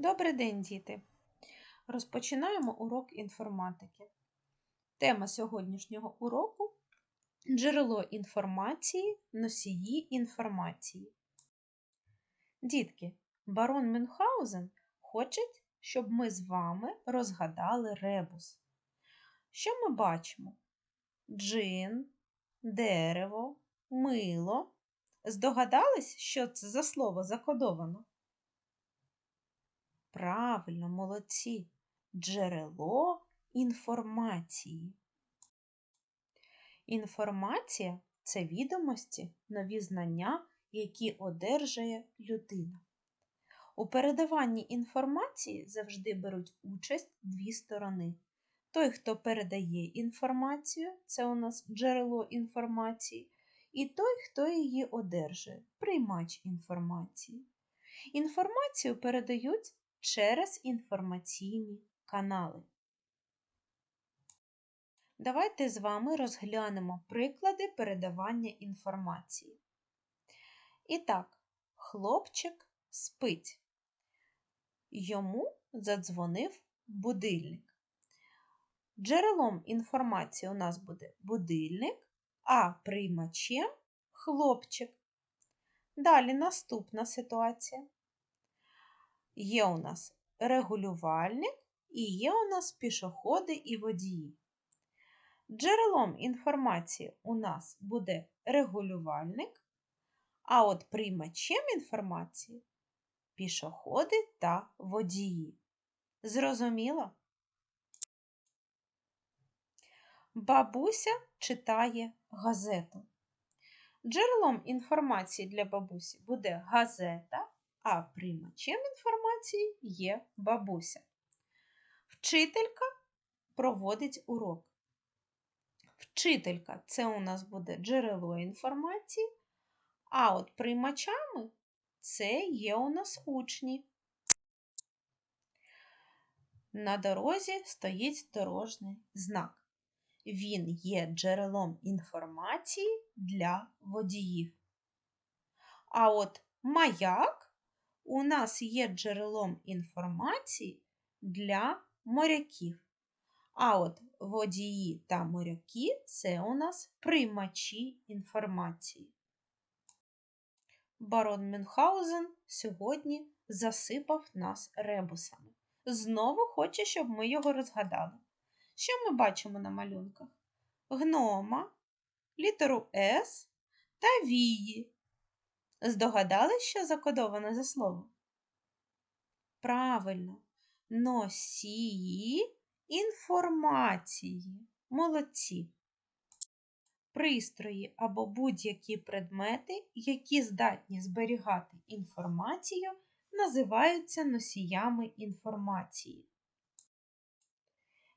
Добрий день, діти! Розпочинаємо урок інформатики. Тема сьогоднішнього уроку джерело інформації, носії інформації. Дітки, барон Мюнхгаузен хоче, щоб ми з вами розгадали ребус. Що ми бачимо? Джин, дерево, мило. Здогадались, що це за слово закодовано? Правильно, молодці. Джерело інформації. Інформація це відомості, нові знання, які одержує людина. У передаванні інформації завжди беруть участь дві сторони. Той, хто передає інформацію, це у нас джерело інформації, і той, хто її одержує, приймач інформації. Інформацію передають через інформаційні канали. Давайте з вами розглянемо приклади передавання інформації. І так, хлопчик спить. Йому задзвонив будильник. Джерелом інформації у нас буде будильник, а приймачем хлопчик. Далі наступна ситуація. Є у нас регулювальник і є у нас пішоходи і водії. Джерелом інформації у нас буде регулювальник, а от приймачем інформації пішоходи та водії. Зрозуміло? Бабуся читає газету. Джерелом інформації для бабусі буде газета, а приймачем інформації є бабуся. Вчителька проводить урок. Вчителька це у нас буде джерело інформації, а от приймачами це є у нас учні. На дорозі стоїть дорожній знак. Він є джерелом інформації для водіїв. А от маяк у нас є джерелом інформації для моряків. А от водії та моряки це у нас приймачі інформації. Барон Мюнхгаузен сьогодні засипав нас ребусами. Знову хоче, щоб ми його розгадали. Що ми бачимо на малюнках? Гнома, літеру С та вії. Здогадались, що закодовано за слово? Правильно, носії інформації. Молодці. Пристрої або будь-які предмети, які здатні зберігати інформацію, називаються носіями інформації.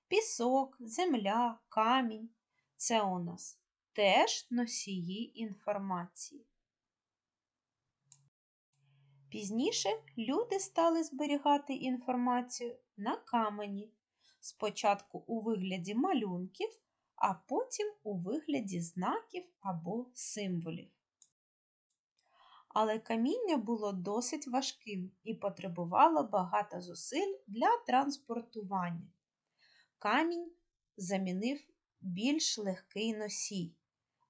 Пісок, земля, камінь це у нас теж носії інформації. Пізніше люди стали зберігати інформацію на камені, спочатку у вигляді малюнків, а потім у вигляді знаків або символів. Але каміння було досить важким і потребувало багато зусиль для транспортування. Камінь замінив більш легкий носій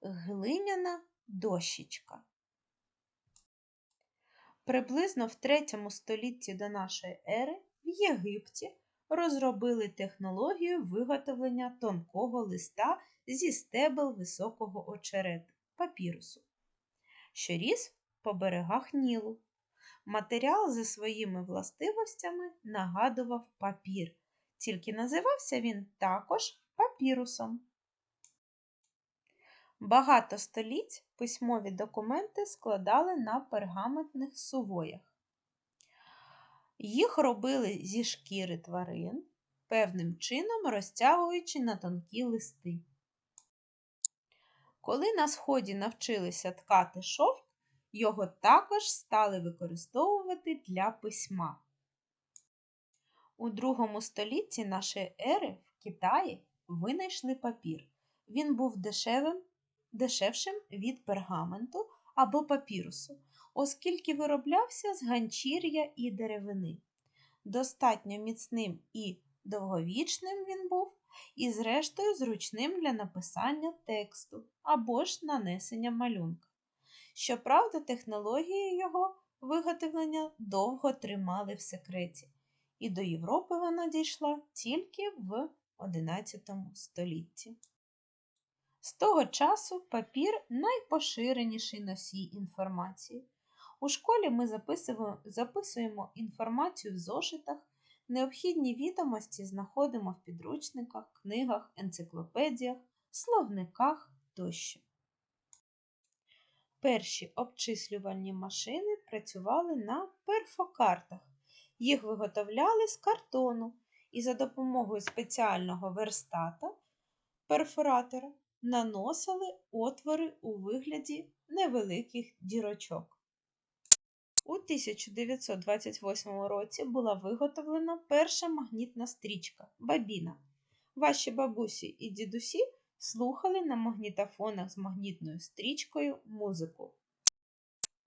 глиняна дощечка. Приблизно в 3 столітті до нашої ери в Єгипті розробили технологію виготовлення тонкого листа зі стебел високого очерету папірусу, що ріс по берегах Нілу. Матеріал за своїми властивостями нагадував папір, тільки називався він також папірусом. Багато століть письмові документи складали на пергаментних сувоях. Їх робили зі шкіри тварин, певним чином розтягуючи на тонкі листи. Коли на сході навчилися ткати шовк, його також стали використовувати для письма. У другому столітті нашої ери в Китаї винайшли папір. Він був дешевим дешевшим від пергаменту або папірусу, оскільки вироблявся з ганчір'я і деревини. Достатньо міцним і довговічним він був, і, зрештою, зручним для написання тексту або ж нанесення малюнка. Щоправда, технології його виготовлення довго тримали в секреті, і до Європи вона дійшла тільки в XI столітті. З того часу папір найпоширеніший носій інформації. У школі ми записуємо, записуємо інформацію в зошитах, необхідні відомості знаходимо в підручниках, книгах, енциклопедіях, словниках тощо. Перші обчислювальні машини працювали на перфокартах. Їх виготовляли з картону і за допомогою спеціального верстата перфоратора наносили отвори у вигляді невеликих дірочок. У 1928 році була виготовлена перша магнітна стрічка бабіна. Ваші бабусі і дідусі слухали на магнітофонах з магнітною стрічкою музику.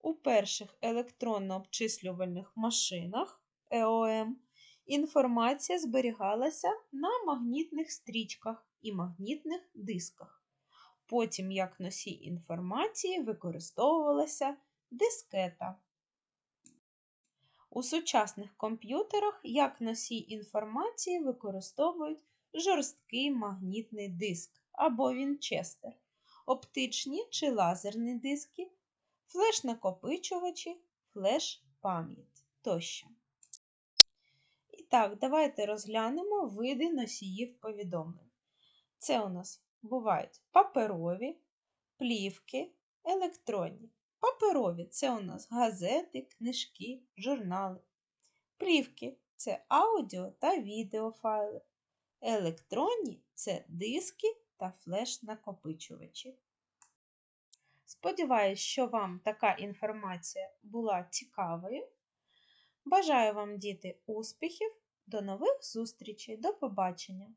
У перших електронно-обчислювальних машинах ЕОМ інформація зберігалася на магнітних стрічках і магнітних дисках. Потім, як носій інформації, використовувалася дискета. У сучасних комп'ютерах як носій інформації використовують жорсткий магнітний диск або вінчестер, оптичні чи лазерні диски, флеш-накопичувачі, флеш-пам'ять тощо. І так, давайте розглянемо види носіїв повідомлень. Це у нас бувають паперові, плівки, електронні. Паперові це у нас газети, книжки, журнали. Плівки це аудіо та відеофайли. Електронні це диски та флеш-накопичувачі. Сподіваюсь, що вам така інформація була цікавою. Бажаю вам, діти, успіхів! До нових зустрічей! До побачення!